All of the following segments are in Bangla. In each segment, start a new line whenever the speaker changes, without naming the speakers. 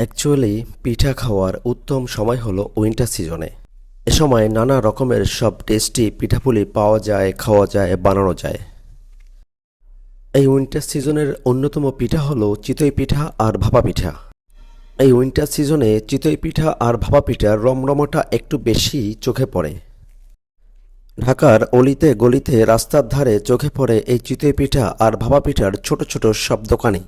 অ্যাকচুয়ালি পিঠা খাওয়ার উত্তম সময় হলো উইন্টার সিজনে এ সময় নানা রকমের সব টেস্টি পিঠাপুলি পাওয়া যায়, খাওয়া যায়, বানানো যায়। এই উইন্টার সিজনের অন্যতম পিঠা হলো চিতই পিঠা আর ভাপা পিঠা। এই উইন্টার সিজনে চিতই পিঠা আর ভাপা পিঠার রমরমাটা একটু বেশি চোখে পড়ে। ঢাকার অলিতে গলিতে রাস্তার ধারে চোখে পড়ে এই চিতই পিঠা আর ভাপা পিঠার ছোট ছোট সব দোকানে।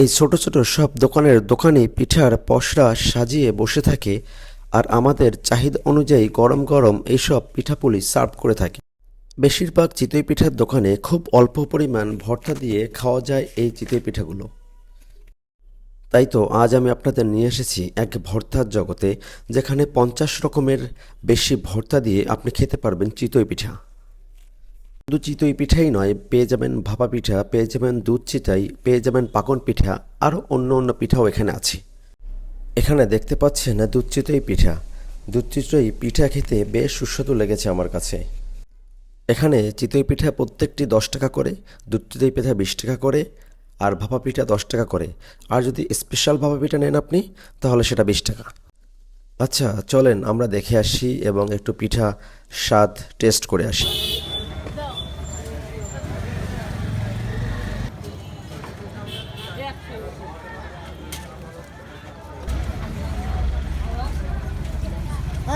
এই ছোট ছোট সব দোকানের দোকানে পিঠার পসরা সাজিয়ে বসে থাকে আর আমাদের চাহিদা অনুযায়ী গরম গরম এইসব পিঠাপুলি সার্ভ করে থাকে। বেশিরভাগ চিতই পিঠার দোকানে খুব অল্প পরিমাণ ভর্তা দিয়ে খাওয়া যায় এই চিতই পিঠাগুলো। তাই তো আজ আমি আপনাদের নিয়ে এসেছি এক ভর্তার জগতে, যেখানে পঞ্চাশ রকমের বেশি ভর্তা দিয়ে আপনি খেতে পারবেন চিতই পিঠা। শুধু চিতই পিঠাই নয়, পেয়ে যাবেন ভাপা পিঠা, পেয়ে যাবেন দুধ চিটাই, পেয়ে যাবেন পাকন পিঠা, আরও অন্য অন্য পিঠাও এখানে আছে। এখানে দেখতে পাচ্ছেন দুধ চিতই পিঠা। দুধ চিতই পিঠা খেতে বেশ সুস্বাদু লেগেছে আমার কাছে। এখানে চিতই পিঠা প্রত্যেকটি দশ টাকা করে, দুধ চিতই পিঠা বিশ টাকা করে, আর ভাপা পিঠা দশ টাকা করে। আর যদি স্পেশাল ভাপা পিঠা নেন আপনি, তাহলে সেটা বিশ টাকা। আচ্ছা চলেন আমরা দেখে আসি এবং একটু পিঠা স্বাদ টেস্ট করে আসি।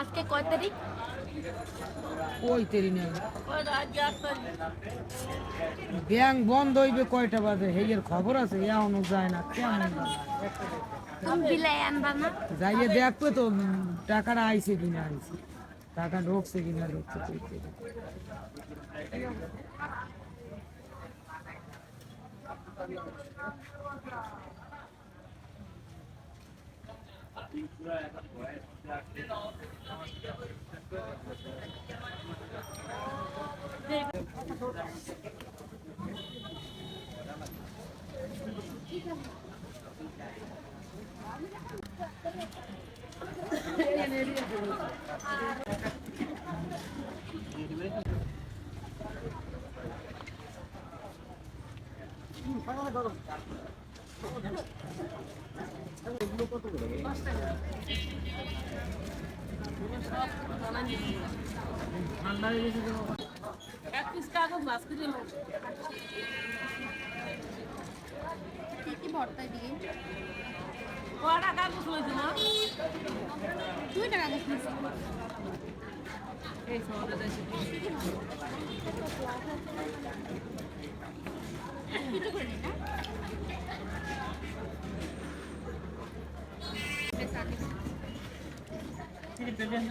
আজকে কয় তারিখ?
ওই তেরি না? ব্যাংক বন্ধ হইবে কয়টা বাজে? হেয়ের খবর আছে এখনও যায় না কেমন
তুমি বিলাই আনবা না?
যাইয়ে দেখবে তো টাকাটা আইছে কিনা আইছে। টাকা ঢুকছে কিনা ঢুকছে Gracias.
এক পিস কাগজ আজকে দিল
কি কি ভর্তা দিয়ে
কয়টা কাগজ হয়েছে না
দুই টাকা কাগজ
এই শহরে
이리 빼면 이리 빼면